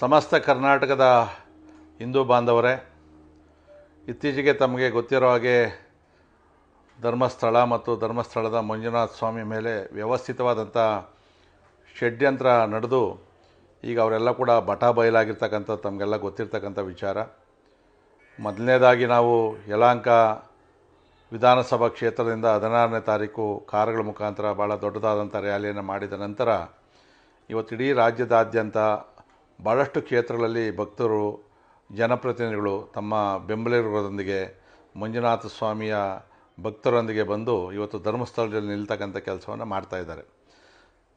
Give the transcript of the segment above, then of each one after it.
ಸಮಸ್ತ ಕರ್ನಾಟಕದ ಹಿಂದೂ ಬಾಂಧವರೇ, ಇತ್ತೀಚೆಗೆ ತಮಗೆ ಗೊತ್ತಿರೋ ಹಾಗೆ ಧರ್ಮಸ್ಥಳ ಮತ್ತು ಧರ್ಮಸ್ಥಳದ ಮಂಜುನಾಥ ಸ್ವಾಮಿ ಮೇಲೆ ವ್ಯವಸ್ಥಿತವಾದಂಥ ಷಡ್ಯಂತ್ರ ನಡೆದು ಈಗ ಅವರೆಲ್ಲ ಕೂಡ ಬಟ ಬಯಲಾಗಿರ್ತಕ್ಕಂಥ, ತಮಗೆಲ್ಲ ಗೊತ್ತಿರ್ತಕ್ಕಂಥ ವಿಚಾರ. ಮೊದಲನೇದಾಗಿ ನಾವು ಯಲಾಂಕ ವಿಧಾನಸಭಾ ಕ್ಷೇತ್ರದಿಂದ ಹದಿನಾರನೇ ತಾರೀಕು ಕಾರುಗಳ ಮುಖಾಂತರ ಭಾಳ ದೊಡ್ಡದಾದಂಥ ರ್ಯಾಲಿಯನ್ನು ಮಾಡಿದ ನಂತರ ಇವತ್ತು ಇಡೀ ರಾಜ್ಯದಾದ್ಯಂತ ಭಾಳಷ್ಟು ಕ್ಷೇತ್ರಗಳಲ್ಲಿ ಭಕ್ತರು, ಜನಪ್ರತಿನಿಧಿಗಳು ತಮ್ಮ ಬೆಂಬಲಿಗರೊಂದಿಗೆ, ಮಂಜುನಾಥ ಸ್ವಾಮಿಯ ಭಕ್ತರೊಂದಿಗೆ ಬಂದು ಇವತ್ತು ಧರ್ಮಸ್ಥಳದಲ್ಲಿ ನಿಲ್ತಕ್ಕಂಥ ಕೆಲಸವನ್ನು ಮಾಡ್ತಾಯಿದ್ದಾರೆ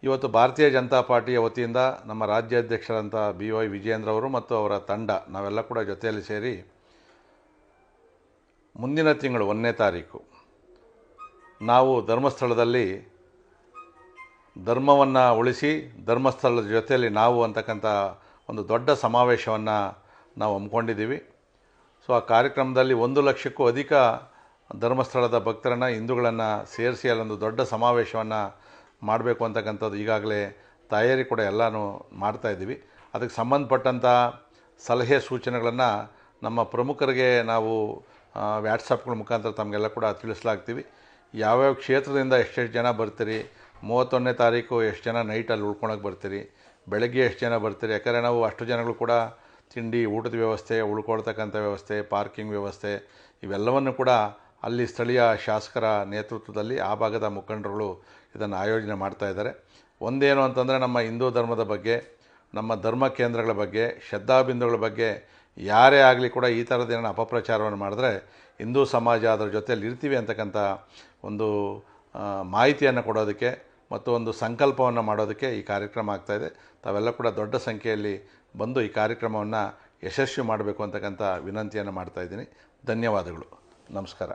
ಇವತ್ತು ಭಾರತೀಯ ಜನತಾ ಪಾರ್ಟಿಯ ವತಿಯಿಂದ ನಮ್ಮ ರಾಜ್ಯಾಧ್ಯಕ್ಷರಂಥ ಬಿ ವೈ ವಿಜಯೇಂದ್ರ ಅವರು ಮತ್ತು ಅವರ ತಂಡ ನಾವೆಲ್ಲ ಕೂಡ ಜೊತೆಯಲ್ಲಿ ಸೇರಿ ಮುಂದಿನ ತಿಂಗಳು ಒಂದನೇ ತಾರೀಕು ನಾವು ಧರ್ಮಸ್ಥಳದಲ್ಲಿ ಧರ್ಮವನ್ನು ಉಳಿಸಿ ಧರ್ಮಸ್ಥಳದ ಜೊತೆಯಲ್ಲಿ ನಾವು ಅಂತಕ್ಕಂಥ ಒಂದು ದೊಡ್ಡ ಸಮಾವೇಶವನ್ನು ನಾವು ಹಮ್ಮಿಕೊಂಡಿದ್ದೀವಿ. ಸೊ, ಆ ಕಾರ್ಯಕ್ರಮದಲ್ಲಿ ಒಂದು ಲಕ್ಷಕ್ಕೂ ಅಧಿಕ ಧರ್ಮಸ್ಥಳದ ಭಕ್ತರನ್ನು, ಹಿಂದೂಗಳನ್ನು ಸೇರಿಸಿ ಅಲ್ಲೊಂದು ದೊಡ್ಡ ಸಮಾವೇಶವನ್ನು ಮಾಡಬೇಕು ಅಂತಕ್ಕಂಥದ್ದು ಈಗಾಗಲೇ ತಯಾರಿ ಕೂಡ ಎಲ್ಲನೂ ಮಾಡ್ತಾಯಿದ್ದೀವಿ ಅದಕ್ಕೆ ಸಂಬಂಧಪಟ್ಟಂಥ ಸಲಹೆ ಸೂಚನೆಗಳನ್ನು ನಮ್ಮ ಪ್ರಮುಖರಿಗೆ ನಾವು ವ್ಯಾಟ್ಸಪ್ಗಳ ಮುಖಾಂತರ ತಮಗೆಲ್ಲ ಕೂಡ ತಿಳಿಸ್ಲಾಗ್ತೀವಿ. ಯಾವ್ಯಾವ ಕ್ಷೇತ್ರದಿಂದ ಎಷ್ಟೆಷ್ಟು ಜನ ಬರ್ತೀರಿ ಮೂವತ್ತೊಂದನೇ ತಾರೀಕು ಎಷ್ಟು ಜನ ನೈಟಲ್ಲಿ ಉಳ್ಕೊಳಕ್ಕೆ ಬರ್ತೀರಿ? ಬೆಳಗ್ಗೆ ಎಷ್ಟು ಜನ ಬರ್ತೀರಿ? ಯಾಕಂದರೆ ನಾವು ಅಷ್ಟು ಜನಗಳು ಕೂಡ ತಿಂಡಿ, ಊಟದ ವ್ಯವಸ್ಥೆ, ಉಳ್ಕೊಳ್ತಕ್ಕಂಥ ವ್ಯವಸ್ಥೆ ಪಾರ್ಕಿಂಗ್ ವ್ಯವಸ್ಥೆ, ಇವೆಲ್ಲವನ್ನು ಕೂಡ ಅಲ್ಲಿ ಸ್ಥಳೀಯ ಶಾಸಕರ ನೇತೃತ್ವದಲ್ಲಿ ಆ ಭಾಗದ ಮುಖಂಡರುಗಳು ಇದನ್ನು ಆಯೋಜನೆ ಮಾಡ್ತಾ ಇದ್ದಾರೆ. ಒಂದೇನು ಅಂತಂದರೆ ನಮ್ಮ ಹಿಂದೂ ಧರ್ಮದ ಬಗ್ಗೆ, ನಮ್ಮ ಧರ್ಮ ಕೇಂದ್ರಗಳ ಬಗ್ಗೆ ಶ್ರದ್ಧಾಬಿಂದುಗಳ ಬಗ್ಗೆ ಯಾರೇ ಆಗಲಿ ಕೂಡ ಈ ಥರದ್ದೇನೋ ಅಪಪ್ರಚಾರವನ್ನು ಮಾಡಿದ್ರೆ ಹಿಂದೂ ಸಮಾಜ ಅದರ ಜೊತೆಯಲ್ಲಿ ಇರ್ತೀವಿ ಅಂತಕ್ಕಂಥ ಒಂದು ಮಾಹಿತಿಯನ್ನು ಕೊಡೋದಕ್ಕೆ ಮತ್ತು ಒಂದು ಸಂಕಲ್ಪವನ್ನು ಮಾಡೋದಕ್ಕೆ ಈ ಕಾರ್ಯಕ್ರಮ ಆಗ್ತಾಯಿದೆ ತಾವೆಲ್ಲ ಕೂಡ ದೊಡ್ಡ ಸಂಖ್ಯೆಯಲ್ಲಿ ಬಂದು ಈ ಕಾರ್ಯಕ್ರಮವನ್ನು ಯಶಸ್ವಿ ಮಾಡಬೇಕು ಅಂತಕ್ಕಂಥ ವಿನಂತಿಯನ್ನು ಮಾಡ್ತಾಯಿದ್ದೀನಿ ಧನ್ಯವಾದಗಳು. ನಮಸ್ಕಾರ.